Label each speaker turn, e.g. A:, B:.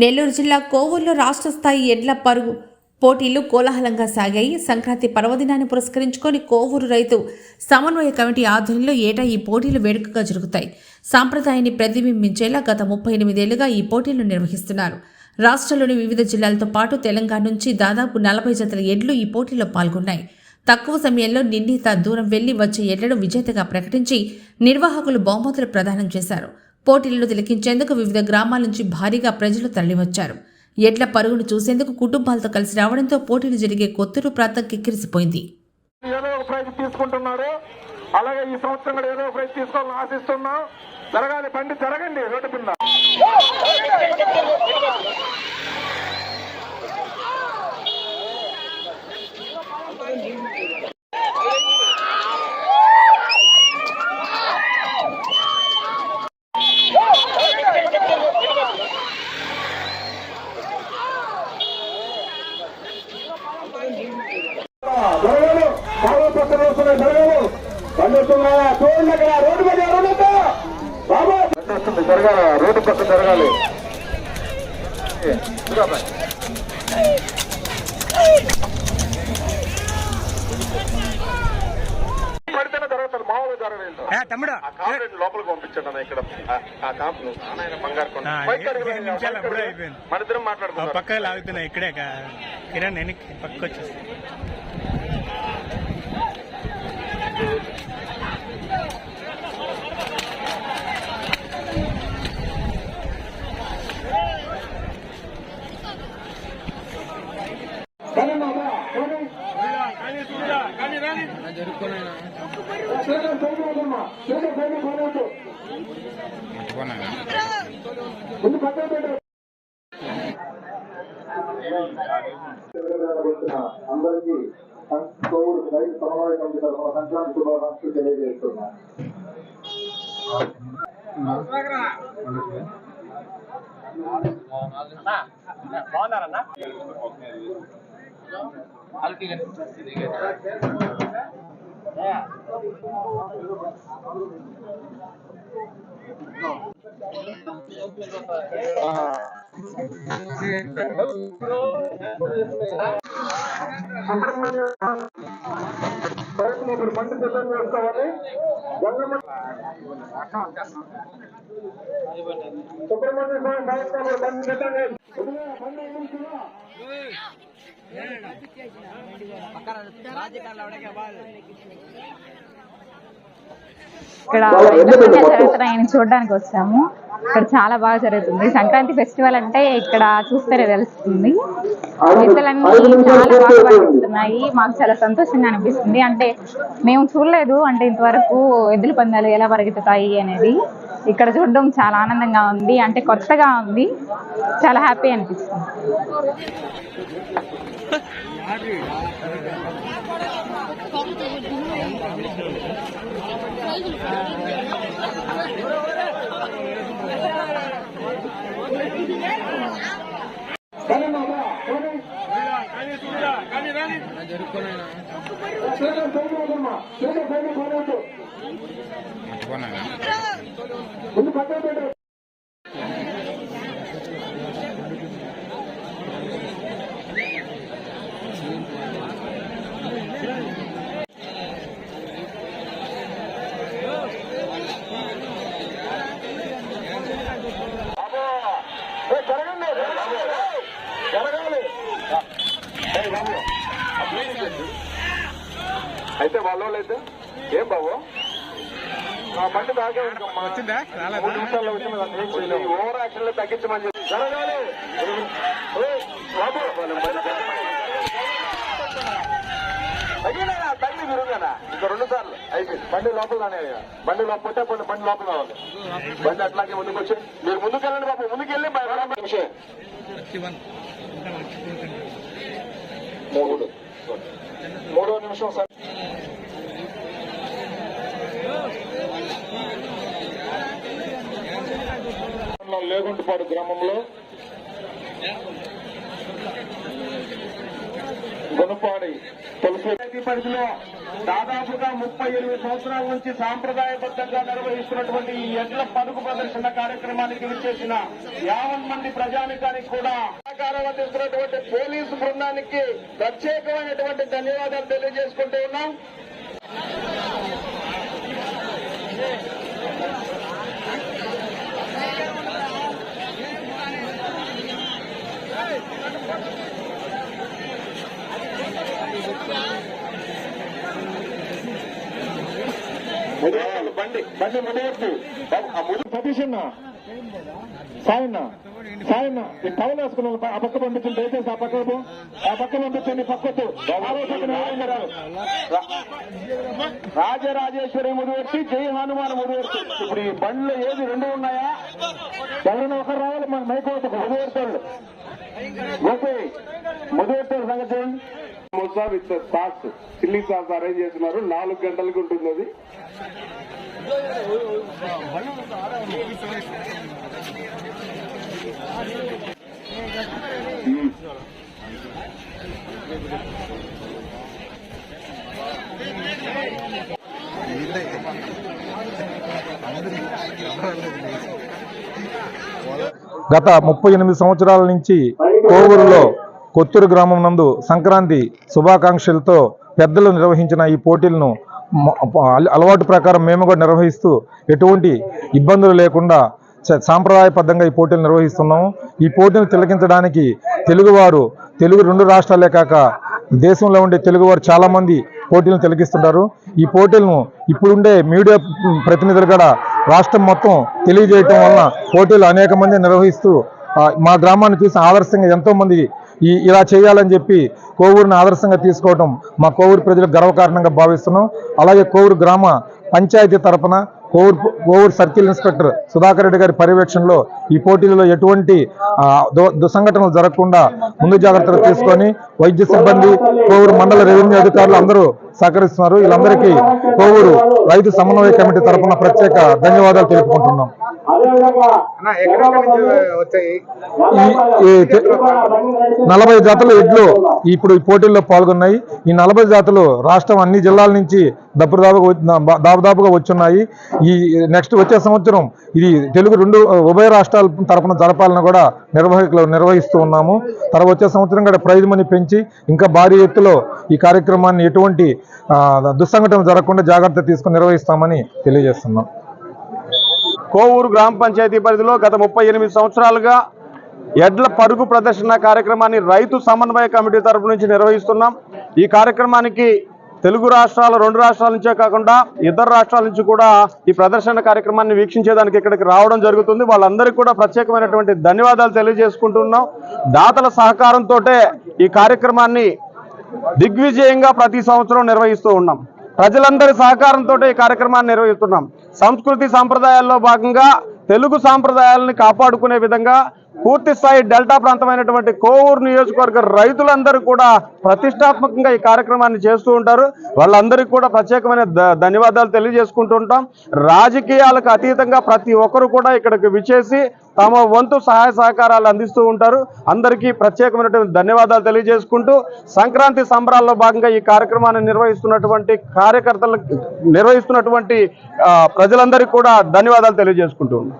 A: నెల్లూరు జిల్లా కోవూరులో రాష్ట్ర స్థాయి ఎడ్ల పరుగు పోటీలు కోలాహలంగా సాగాయి. సంక్రాంతి పర్వదినాన్ని పురస్కరించుకొని కోవూరు రైతు సమన్వయ కమిటీ ఆధ్వర్యంలో ఏటా ఈ పోటీలు వేడుకగా జరుగుతాయి. సాంప్రదాయాన్ని ప్రతిబింబించేలా గత ముప్పై ఎనిమిదేళ్ళుగా ఈ పోటీలు నిర్వహిస్తున్నారు. రాష్ట్రంలోని వివిధ జిల్లాలతో పాటు తెలంగాణ నుంచి దాదాపు నలభై జతల ఎడ్లు ఈ పోటీలో పాల్గొన్నాయి. తక్కువ సమయంలో నిర్ణీత దూరం వెళ్ళి వచ్చే ఎడ్లను విజేతగా ప్రకటించి నిర్వాహకులు బహుమతులు ప్రదానం చేశారు. పోటీలను తిలకించేందుకు వివిధ గ్రామాల నుంచి భారీగా ప్రజలు తరలివచ్చారు. ఎడ్ల పరుగును చూసేందుకు కుటుంబాలతో కలిసి రావడంతో పోటీలు జరిగే కొత్తూరు ప్రాంతం కిక్కిరిసిపోయింది.
B: ఏదో ఒక ప్రైజ్ తీసుకుంటున్నారు. అలాగే ఈ సంవత్సరం కూడా ఏదో ఒక ప్రైజ్ తీసుకోవాలని ఆశిస్తున్నాం. జరగాలి బండి జరగండి రోడ్డు కింద జరగాలి బాబు పక్కన వస్తున్నాయి జరగాలి బండి వస్తున్నాయా చూడండి అక్కడ రోడ్డు మీద ఎవరున్నట్టు బాబు బండి వస్తుంది జరగాలి రోడ్డు పక్కన జరగాలి
C: తమ్ముడు
B: లోపలికి పంపించండి అన్న ఇక్కడ ఆ- కాంప్ నాన్న బంగారు కొండ
C: ఆ,
B: బయట
C: పదిహేను
B: అడగలేదు.
C: నిమిషాలు
B: బయట
C: అప్పుడే
B: అడగలేదు.
C: అయిపోయింది.
B: మన ఇద్దరం
C: ఆ
B: మాట్లాడుతున్నాం
C: పక్క లాగుతున్నా ఇక్కడే కా- కిరణ్ వెనక్కి పక్కకు వచ్చేస్తా
B: అందరికీ కోవిడ్ రైతు సమన్వయ కమిటీ తరఫున సంక్రాంతి శుభాకాంక్షలు తెలియజేస్తున్నా బాగున్నారన్నా? हल्की गणपति ఇప్పుడు బండి సిద్ధం చేసుకోవాలి గంగమ్మ సుబ్రహ్మణ్య స్వామి కార్యక్రమాలు బండి సిద్ధం చేసి వదిలే, బండి ఎదురుకురా.
D: ఇక్కడ జరుగుతున్నాయని చూడడానికి వచ్చాము. ఇక్కడ చాలా బాగా జరుగుతుంది. సంక్రాంతి ఫెస్టివల్ అంటే ఇక్కడ చూస్తేనే తెలుస్తుంది. ఎద్దులన్నీ చాలా బాగా మాకు చాలా సంతోషంగా అనిపిస్తుంది. అంటే మేము చూడలేదు. అంటే ఇంతవరకు ఎద్దుల పందాలు ఎలా పరిగెత్తుతాయి అనేది ఇక్కడ చూడడం చాలా ఆనందంగా ఉంది. అంటే కొత్తగా ఉంది. చాలా హ్యాపీ అనిపిస్తుంది.
B: ముందు పక్కన పెట్టు. బాబు, ఏ, జరగండి జరగాలి జరగాలి ఏ, బాబు, ఆ ప్లేస్ ఏంటి? అయితే వాళ్ళ అయితే? ఏం బాబు? బండి బాగా.
C: వచ్చిందా?
B: నిమిషాల్లో వచ్చింది. ఓవర్ యాక్షన్లో తగ్గించమని చెప్పి. జరగాలి! తగ్గినా బండి తిరుగునా ఇంకా రెండు సార్లు. అయిపోయింది. బండి లోపల రానే బండి లోపల పొట్టే బండి బండి లోపల రావాలి. బండి అట్లాగే ముందుకు వచ్చి. మీరు ముందుకు వెళ్ళండి బాబు. ముందుకు వెళ్ళి నిమిషం మూడో. నిమిషం సార్ లేగుంటుపాడు గ్రామంలో గుణపాడి తులసి పరిధిలో
E: దాదాపుగా ముప్పై ఎనిమిది సంవత్సరాల నుంచి సాంప్రదాయబద్ధంగా నిర్వహిస్తున్నటువంటి ఈ ఎడ్ల పరుగు ప్రదర్శన కార్యక్రమానికి విచ్చేసిన యావన్ మంది ప్రజానికానికి కూడా సహకారం అందిస్తున్నటువంటి పోలీసు బృందానికి ప్రత్యేకమైనటువంటి ధన్యవాదాలు తెలియజేసుకుంటూ ఉన్నాం. బండి బండి ముందు ఆ ముందు సతీష్ సాయన్న సాయన్న ఈ టవల్ వేసుకున్న ఆ పక్క పంపించండి దయచేసి ఆ పక్క పో. ఆ పక్క పంపించండి పక్కకు. రా- రాజరాజేశ్వరి ముదివర్తి జై హనుమాన్ ముదివర్తి ఇప్పుడు ఈ బండ్లు ఏది రెండు ఉన్నాయా? ఎవరైనా ఒకరు రావాలి మన మైకోత ముదివర్తాళ్ళు ఓకే. ముదివర్తాడు సంగతి చూడండి. Samosa with sauce chilli sauce arrange చేస్తున్నారు. నాలుగు గంటలకు ఉంటుంది అది.
F: గత ముప్పై ఎనిమిది సంవత్సరాల నుంచి కోవూరులో కొత్తూరు గ్రామం నందు సంక్రాంతి శుభాకాంక్షలతో పెద్దలు నిర్వహించిన ఈ పోటీలను అలవాటు ప్రకారం మేము కూడా నిర్వహిస్తూ ఎటువంటి ఇబ్బందులు లేకుండా సాంప్రదాయబద్ధంగా ఈ పోటీలు నిర్వహిస్తున్నాము. ఈ పోటీలు తిలకించడానికి తెలుగువారు తెలుగు రెండు రాష్ట్రాలే కాక దేశంలో ఉండే తెలుగువారు చాలామంది పోటీలను తిలకిస్తుంటారు. ఈ పోటీలను ఇప్పుడుండే మీడియా ప్రతినిధులు కూడా రాష్ట్రం మొత్తం తెలియజేయటం వలన పోటీలు అనేక మంది నిర్వహిస్తూ మా గ్రామాన్ని చూసి ఆదర్శంగా ఎంతో మంది ఈ ఇలా చేయాలని చెప్పి కోవూరుని ఆదర్శంగా తీసుకోవడం మా కోవూరు ప్రజలకు గర్వకారణంగా భావిస్తున్నాం. అలాగే కోవూరు గ్రామ పంచాయతీ తరపున కోవూర్ కోవూర్ సర్కిల్ ఇన్స్పెక్టర్ సుధాకర్ రెడ్డి గారి పర్యవేక్షణలో ఈ పోటీలలో ఎటువంటి దుసంఘటనలు దు- జరగకుండా ముందు జాగ్రత్తలు తీసుకొని వైద్య సిబ్బంది కోవూరు మండల రెవెన్యూ అధికారులు అందరూ సహకరిస్తున్నారు. వీళ్ళందరికీ కోవూరు రైతు సమన్వయ కమిటీ తరపున ప్రత్యేక ధన్యవాదాలు తెలుపుకుంటున్నాం. నలభై జాతుల ఎడ్లు ఇప్పుడు ఈ పోటీల్లో పాల్గొన్నాయి. ఈ నలభై జాతులు రాష్ట్రం అన్ని జిల్లాల నుంచి దప్పుదాపుగా దాదాపుగా వచ్చున్నాయి. ఈ నెక్స్ట్ వచ్చే సంవత్సరం ఇది తెలుగు రెండు ఉభయ రాష్ట్రాల తరపున జరపాలని కూడా నిర్వాహకులు నిర్వహిస్తూ ఉన్నాము. తర్వాత వచ్చే సంవత్సరం కూడా ప్రైజ్ మనీ పెంచి ఇంకా భారీ ఎత్తులో ఈ కార్యక్రమాన్ని ఎటువంటి దుస్సంఘటన జరగకుండా జాగ్రత్త తీసుకుని నిర్వహిస్తామని తెలియజేస్తున్నాం.
E: కోవూరు గ్రామ పంచాయతీ పరిధిలో గత ముప్పై ఎనిమిది సంవత్సరాలుగా ఎడ్ల పరుగు ప్రదర్శన కార్యక్రమాన్ని రైతు సమన్వయ కమిటీ తరపు నుంచి నిర్వహిస్తున్నాం. ఈ కార్యక్రమానికి తెలుగు రాష్ట్రాల రెండు రాష్ట్రాల నుంచే కాకుండా ఇతర రాష్ట్రాల నుంచి కూడా ఈ ప్రదర్శన కార్యక్రమాన్ని వీక్షించేదానికి ఇక్కడికి రావడం జరుగుతుంది. వాళ్ళందరికీ కూడా ప్రత్యేకమైనటువంటి ధన్యవాదాలు తెలియజేసుకుంటున్నాం. దాతల సహకారంతో ఈ కార్యక్రమాన్ని దిగ్విజయంగా ప్రతి సంవత్సరం నిర్వహిస్తూ ఉన్నాం. ప్రజలందరి సహకారంతో ఈ కార్యక్రమాన్ని నిర్వహిస్తున్నాం. సంస్కృతి సాంప్రదాయాల్లో భాగంగా తెలుగు సాంప్రదాయాలను కాపాడుకునే విధంగా పూర్తి స్థాయి డెల్టా ప్రాంతమైనటువంటి కోవూరు నియోజకవర్గ రైతులందరూ కూడా ప్రతిష్టాత్మకంగా ఈ కార్యక్రమాన్ని చేస్తూ ఉంటారు. వాళ్ళందరికీ కూడా ప్రత్యేకమైన ధన్యవాదాలు తెలియజేసుకుంటూ ఉంటాం. రాజకీయాలకు అతీతంగా ప్రతి ఒక్కరు కూడా ఇక్కడికి విచేసి తమ వంతు సహాయ సహకారాలు అందిస్తూ ఉంటారు. అందరికీ ప్రత్యేకమైనటువంటి ధన్యవాదాలు తెలియజేసుకుంటూ సంక్రాంతి సంబరాల్లో భాగంగా ఈ కార్యక్రమాన్ని నిర్వహిస్తున్నటువంటి కార్యకర్తలకు నిర్వహిస్తున్నటువంటి ప్రజలందరికీ కూడా ధన్యవాదాలు తెలియజేసుకుంటూ ఉన్నాం.